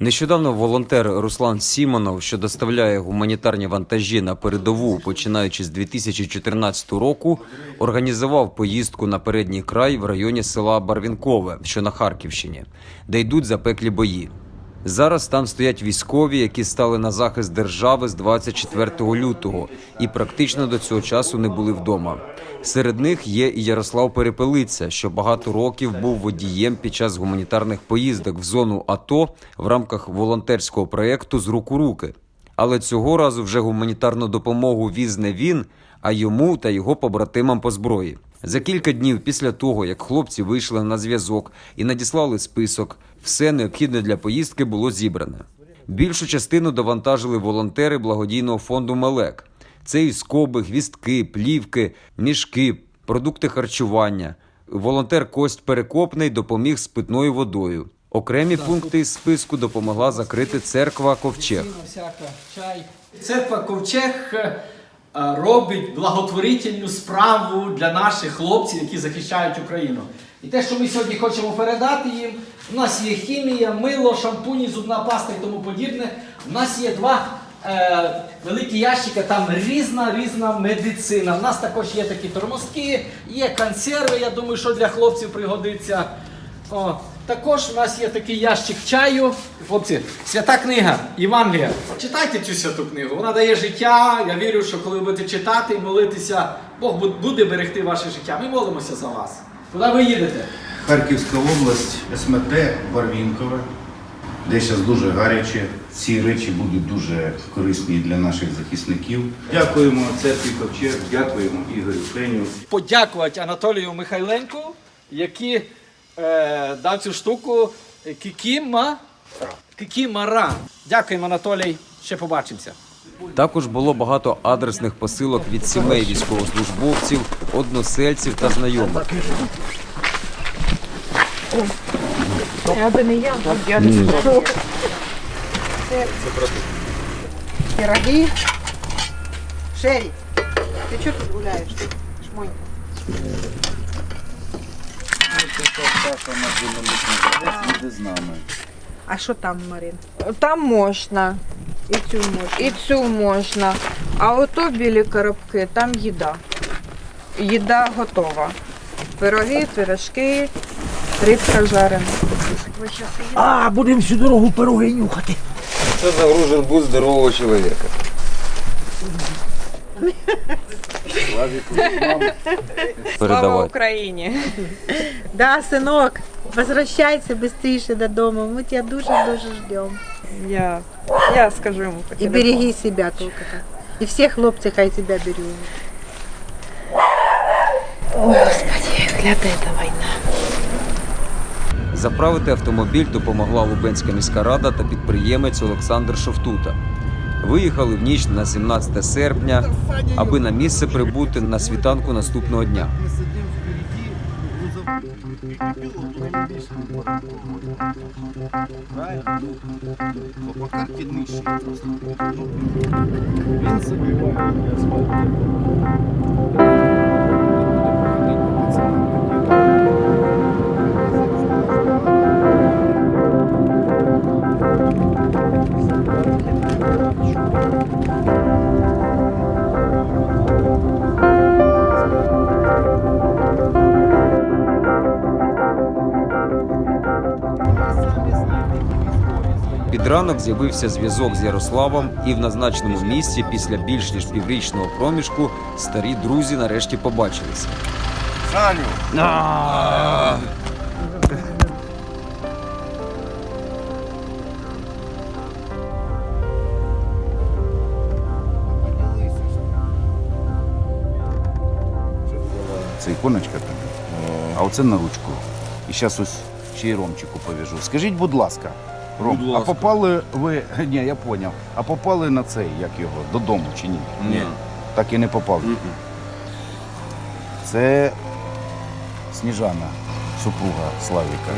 Нещодавно волонтер Руслан Сімонов, що доставляє гуманітарні вантажі на передову, починаючи з 2014 року, організував поїздку на передній край в районі села Барвінкове, що на Харківщині, де йдуть запеклі бої. Зараз там стоять військові, які стали на захист держави з 24 лютого і практично до цього часу не були вдома. Серед них є і Ярослав Перепелиця, що багато років був водієм під час гуманітарних поїздок в зону АТО в рамках волонтерського проєкту з рук у руки. Але цього разу вже гуманітарну допомогу віз не він, а йому та його побратимам по зброї. За кілька днів після того, як хлопці вийшли на зв'язок і надіслали список, все необхідне для поїздки було зібране. Більшу частину довантажили волонтери благодійного фонду Мелек. Це і скоби, гвістки, плівки, мішки, продукти харчування. Волонтер Кость Перекопний допоміг з питною водою. Окремі пункти із списку допомогла закрити церква Ковчег. Церква Ковчег е, робить благотворительну справу для наших хлопців, які захищають Україну. І те, що ми сьогодні хочемо передати їм, у нас є хімія, мило, шампуні, зубна паста і тому подібне. У нас є два е, великі ящики, там різна різна медицина. У нас також є такі тормозки, є консерви, я думаю, що для хлопців пригодиться. О, також у нас є такий ящик чаю. Хлопці, свята книга Євангелія. Читайте цю святу книгу. Вона дає життя. Я вірю, що коли ви будете читати і молитися, Бог буде берегти ваше життя. Ми молимося за вас. Куди ви їдете? Харківська область, СМТ, Барвінкове, де зараз дуже гаряче. Ці речі будуть дуже корисні для наших захисників. Дякуємо церкві Ковчег, дякуємо Ігорю Феню. Подякувати Анатолію Михайленку, який е, дав цю штуку Кікіма. Кікімара. Дякуємо, Анатолій. Ще побачимося. Також було багато адресних посилок від сімей військовослужбовців, односельців та знайомих. Я би не я, я не знаю. Пироги. Шерри, ты что тут гуляешь? Шмонь. А що там, Марин? Там можна, І цю можна. і цю можна. А ото білі коробки, там їда. Їда готова. Пироги, пирожки, рибка жарена. А, будемо всю дорогу пироги нюхати. Це загружен буд здорового чоловіка. Слава Передавати. Україні! Да, синок, возвращайся быстрее додому. Мы тебя дуже-дуже ждем. Я, я скажу йому по И телефону. береги себя только. И все хлопцы хай тебя берегут. Ой, Господи, клятая эта война. Заправити автомобіль допомогла Лубенська міська рада та підприємець Олександр Шовтута. Виїхали в ніч на 17 серпня, аби на місце прибути на світанку наступного дня. Він Під ранок з'явився зв'язок з Ярославом, і в назначеному місці після більш ніж піврічного проміжку старі друзі нарешті побачилися. Це іконочка там. А оце на ручку. І зараз ось ще й Ромчику повяжу. Скажіть, будь ласка, Ром, а попали ви. Ні, я поняв. А попали на цей, як його, додому чи ні? Ні. Так і не попав. Це Сніжана, супруга Славіка.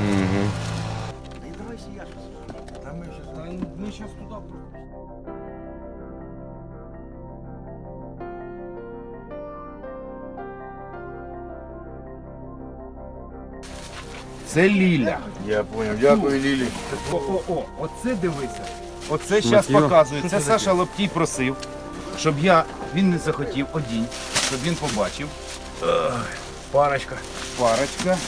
Це Ліля. Я понял. Дякую, Лілі. О, о, о, оце дивися. Оце зараз показую. Це Саша Лоптій просив, щоб я. Він не захотів одінь, щоб він побачив. Парочка. Парочка.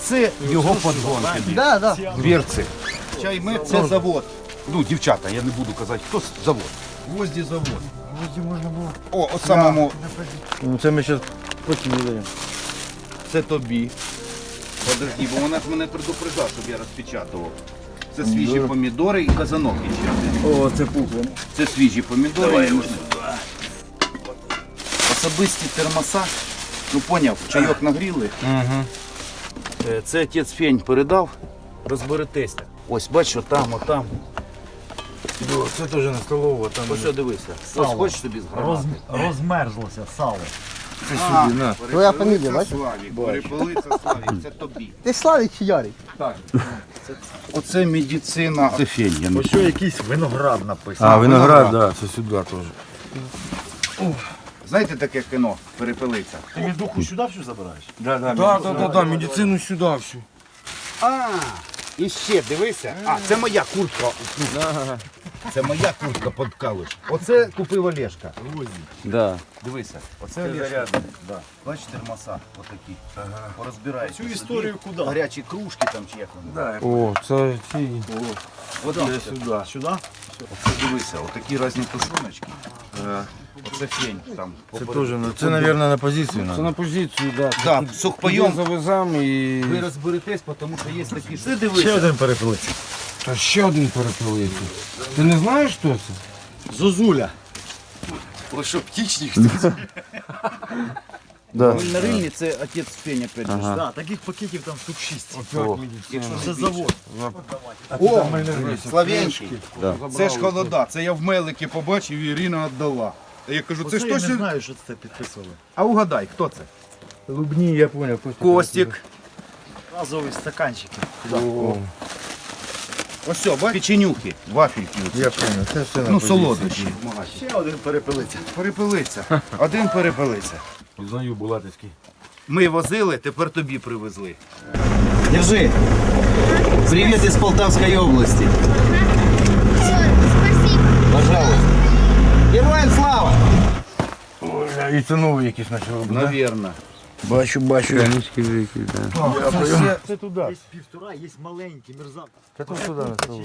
Це його подгон тобі. Да, да. Берці. Чаймет це завод. Ну, дівчата, я не буду казати, хто завод. Гвозді завод. Гвозді можна було. О, от самому Ну це ми зараз потім даємо. це тобі. Подожди, бо вона ж мене предупреждав, щоб я розпечатував. Це свіжі помідори і казанок ще. О, це пухло. Це свіжі помідори. і можна- Особисті термоса. Ну поняв, чайок нагріли. Е, Це отець Фень передав. Розберетеся. Ось бачиш, отам, отам. Це теж не столова, там Ось що дивися. Ось хочеш собі з гранати? Розмерзлося сало. Це сюди, на. Твоя фамілія, бачиш? Перепелиця Славік, це тобі. Ти Славік чи Ярик? Оце медицина. Це фень, я не Ось якийсь виноград написано. А, виноград, да, це сюди теж. Знаєте таке кіно Перепелиця? Ти міздуху сюди всю забираєш? Да, да, да, да, да, медицину сюди всю. А, і ще дивися. А, це моя куртка. Це моя куртка під калуш. Оце купив Олешка. Да. Дивися, оце Олешка. Да. Бачиш термоса, отакі. Ага. Порозбирай. Цю історію куди? Гарячі кружки там чи як вони. О, це ці. От Це це сюди. Сюди? Оце дивися, отакі різні тушоночки. Оце фень там. Це теж, ну, це, мабуть, на позицію. Це на позицію, да. Да, сухпайом. завеземо і... Ви розберетесь, тому що є такі. Ти Ще дивися. один перепелиць. Та ще один перепилити. Ти не знаєш, хто це? Зозуля. Ось що птічник. Да. На рильні це отець Фень опять же. Да, таких пакетів там штук 6. О, Це завод. О, Слав'янський. Це ж холода. Це я в Мелики побачив і Ірина віддала. Я кажу, це ж я не точно. знаю, що це підписували. А угадай, хто це? Лубні, я понял. Костік. Разові стаканчики. О, Ось все, бачиш? Печенюхи, вафельки. оці. я понял, це все Ну, солодощі. Ще один перепелиця. Перепелиця. Один перепелиця. Знаю, Булатівський. Ми возили, тепер тобі привезли. Держи. Привет из Полтавской области. Пожалуйста. Героям слава! І це новий якийсь почав. Навірно. Бачу, бачу. Канічки великі, да. Це, це туди. Є півтора, є маленький, мерзавка. Це тут туди на столу.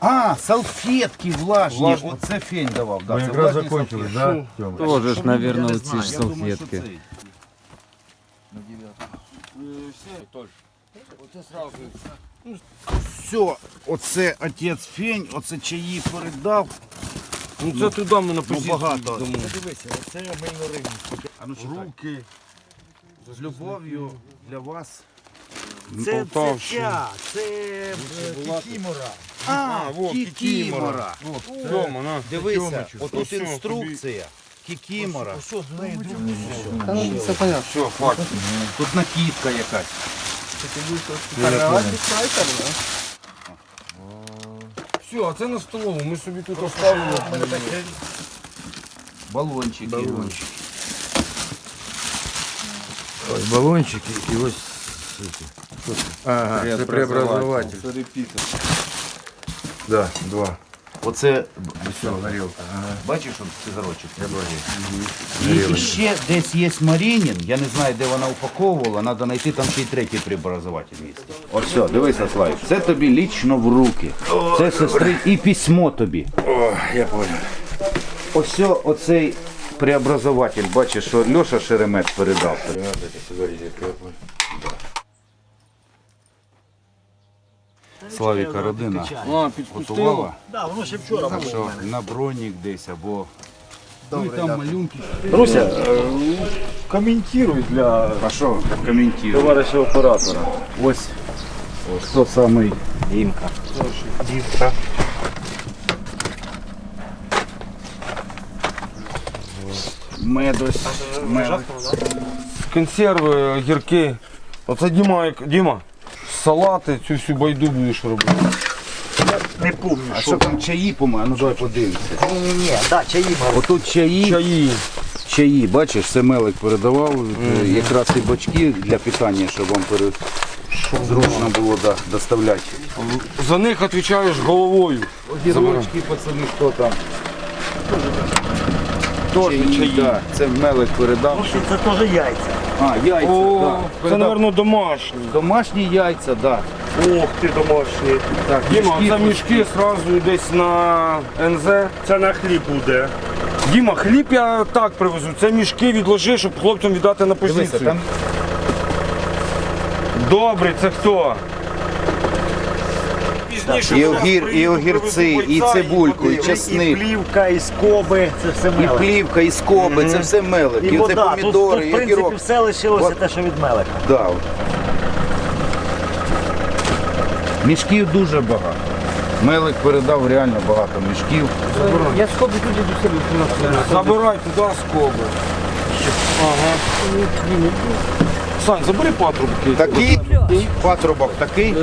А, салфетки влажні. Влажні. Оце фень давав. Да, Ми це якраз влажні закончили, салфетки. да? Тьома? Тоже ж, наверное, Я ці ж думаю, що салфетки. цей. Все, оце отець фень, оце чаї передав. Ну це туди ми на Ну позицію. багато. Дивися, оце мейноринг. А ну. Руки. З любов'ю для вас. Це, це ця, це е, кікімора. А, во, кікімора. Тьома, на. Дивися, отут інструкція. Кікімора. Що, з неї друг Все, хватить. Тут накидка якась. Все, а це на столову. Ми собі тут оставили. Балончики. Балончики. Ось балончики і ось ці. Ага, це преобразователь. Да, два. Оце Все, горілка. Ага. бачиш он цигарочок? І ще десь є Марінін, я не знаю, де вона упаковувала, треба знайти там ще й третій преобразователь місце. От все, дивися, Славік, це тобі лічно в руки. Це сестри і письмо тобі. О, я понял. Ось оцей преобразователь, бачиш, що Льоша Шеремет передав. Славіка родина А, готувала, Да, воно ще вчора було. що на бронік десь або. Ну і там малюнки. Руся, коментуй для А що коментує? товариша оператора. Ось, ось хто самий Дімка. Дівка. Медось. Медось. Консерви, огірки. Оце Діма, Діма, салати, цю всю байду будеш робити. Не пам'ятаю. А що там чаї, по-моєму? Ну давай подивимося. Ні, ні, да, чаї мали. Отут чаї, Чаї. чаї, бачиш, це Мелик передавав, е, якраз і бачки для питання, щоб вам перед... Зручно було да, доставляти. За них відповідаєш головою. Огірочки, пацани, хто там? Тоже Чаї, да, це Мелик передав. Це теж яйця. А, яйця, О, да. це, мабуть, домашні. Домашні яйця, так. Ох ти домашні. Так, Діма, мішки це мішки одразу десь на НЗ. Це на хліб буде. Діма, хліб я так привезу. Це мішки відложи, щоб хлопцям віддати на Дивися, позицію. там Добре, це хто? І, огір, і огірці, і цибульку, і І плівка, і скоби, це все і мелик. плівка, і скоби, це все мелик, І це вода. Тут, помідори, тут, в принципі, огірок. все лишилося те, що від мелика. Да. Мішків дуже багато. Мелик передав реально багато мішків. Забирай туди скоби. Ага. Сань, забери патрубки. Такий патрубок такий.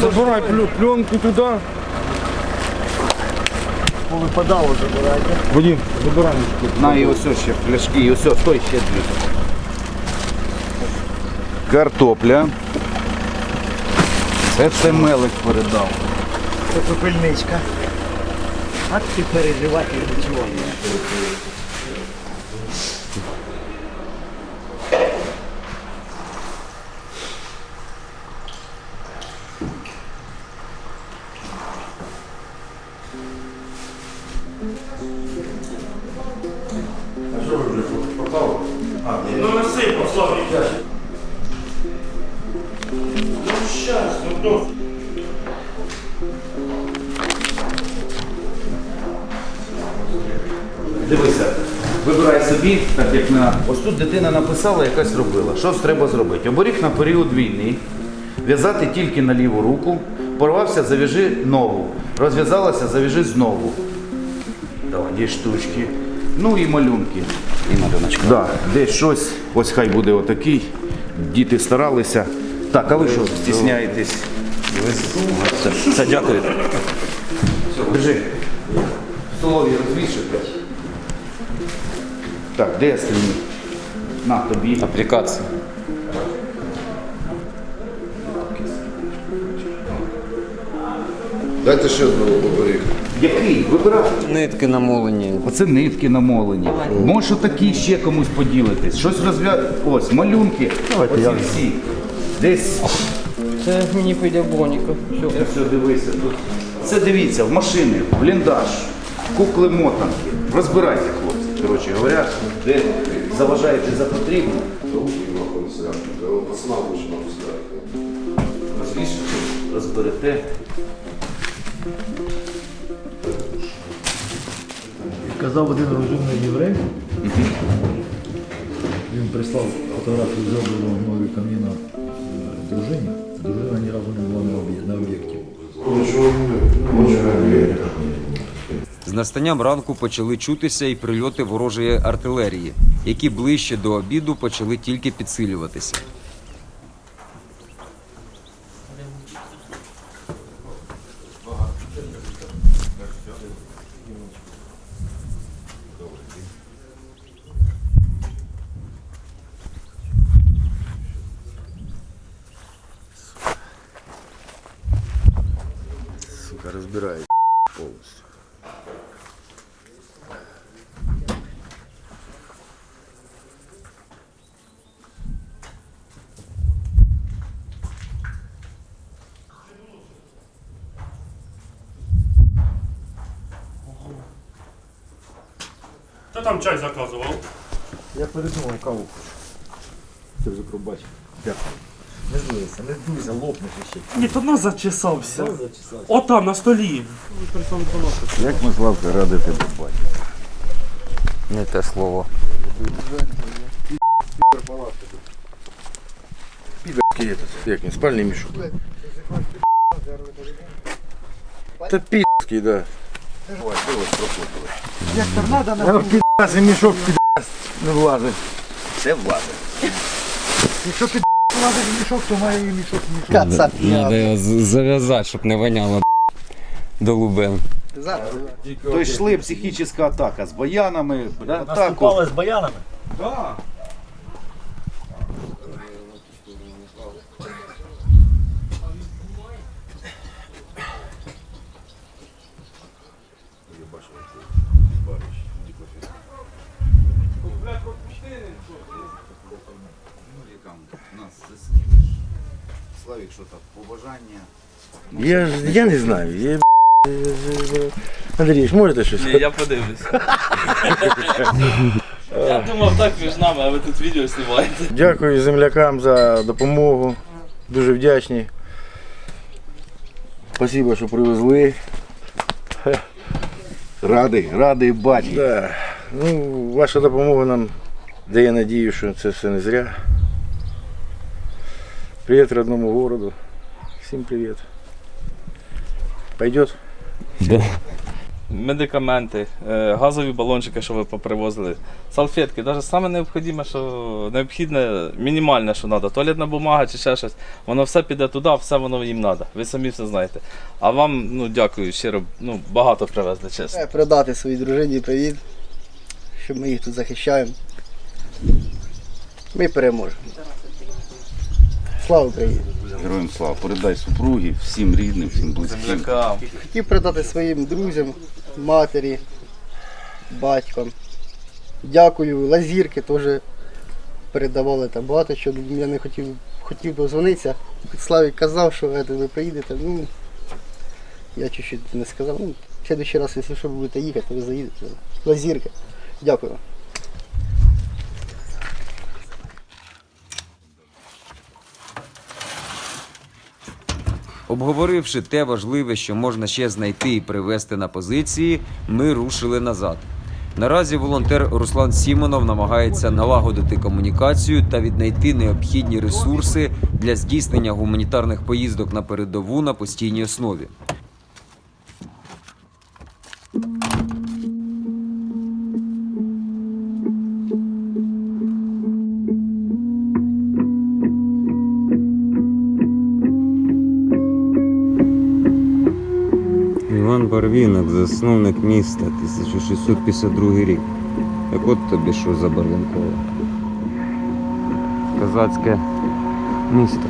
Забирай пленку туди. Повипадало, забирайте. Вадим, забирай. На і ось ще пляшки, і ось ось, стой ще дві. Картопля. Це все мелик передав. Це попельничка. А ти переживати нічого. Ну вибирай собі, так як на. Ось тут дитина написала, якась робила. Що треба зробити? Оборіг на період війни, в'язати тільки на ліву руку, порвався, зав'яжи нову. Розв'язалася, зав'яжи знову. Давай, штучки. Ну і малюнки. І малюночка. Да, десь щось, ось хай буде отакий. Діти старалися. Так, а ви що, стісняєтесь? Це дякую. Держи. В столові розвішати. Так, де остальні? На тобі. Аплікація. Дайте ще одного оберіг. Який? Вибирай. Нитки намолені. Оце нитки намолені. Можеш отакі ще комусь поділитись. Щось розв'я... Ось, малюнки. Оці всі. Десь. Це мені піде броніка. Це все дивися. Тут. Це дивіться, в машини, в бліндаж, кукли мотанки. Розбирайте, хлопці. Коротше говоря, де заважаєте за потрібне. Розвішите, розберете. Казав один розумний єврей. Він прислав фотографію зробленого мною каміна е, дружині. Дружина ні разу не була на об'є- на об'єкті. Настанням ранку почали чутися і прильоти ворожої артилерії, які ближче до обіду почали тільки підсилюватися. Сука, розбирає Хто там чай заказував? Я передумав каву. Ти вже пробачив. Дякую. Не злися, не дуйся, лопнеш ще. Ні, то нас зачесався. О, там, на столі. Як ми Славка ради тебе бачити. Не те слово. Як він, спальний мішок. Та пі***ський, да. Як торнадо на підаси мішок підас не влазить. Це влазить. Якщо під влазить в мішок, то має і мішок мішок. Треба його зав'язати, щоб не воняло до лубен. Зараз. То йшли психічна атака з баянами, атаку. Наступали з баянами. Да. Славік, що так, побажання. Я ж я не знаю. Я... Андрійович, можете щось? Ні, Я подивлюсь. Я думав так між нами, а ви тут відео знімаєте. Дякую землякам за допомогу. Дуже вдячні. Спасибо, що привезли. Радий, радий бачити. Да. Ну, ваша допомога нам дає надію, що це все не зря. Привіт родному городу. Всім привіт. Пойдет? Медикаменти, е, газові балончики, що ви попривозили, салфетки, навіть саме необхідне, що необхідне, мінімальне, що треба, туалетна бумага чи ще щось, воно все піде туди, все воно їм треба. Ви самі все знаєте. А вам, ну дякую, щиро, ну багато привезли, чесно. Передати своїй дружині привіт, що ми їх тут захищаємо. Ми переможемо. Слава Україні! Героям слава. Передай супругі, всім рідним, всім близьким. Хотів передати своїм друзям, матері, батькам. Дякую, лазірки теж передавали там багато що. Я не хотів, хотів дозвонитися. Славік казав, що е, ви приїдете. Ну, я чуть-чуть не сказав. Ну, в следующий раз, якщо що будете їхати, то ви заїдете. Лазірки. Дякую. Обговоривши те важливе, що можна ще знайти і привезти на позиції, ми рушили назад. Наразі волонтер Руслан Сімонов намагається налагодити комунікацію та віднайти необхідні ресурси для здійснення гуманітарних поїздок на передову на постійній основі. Барвінок, засновник міста, 1652 рік. Так от тобі що за Барвінково? Козацьке місто.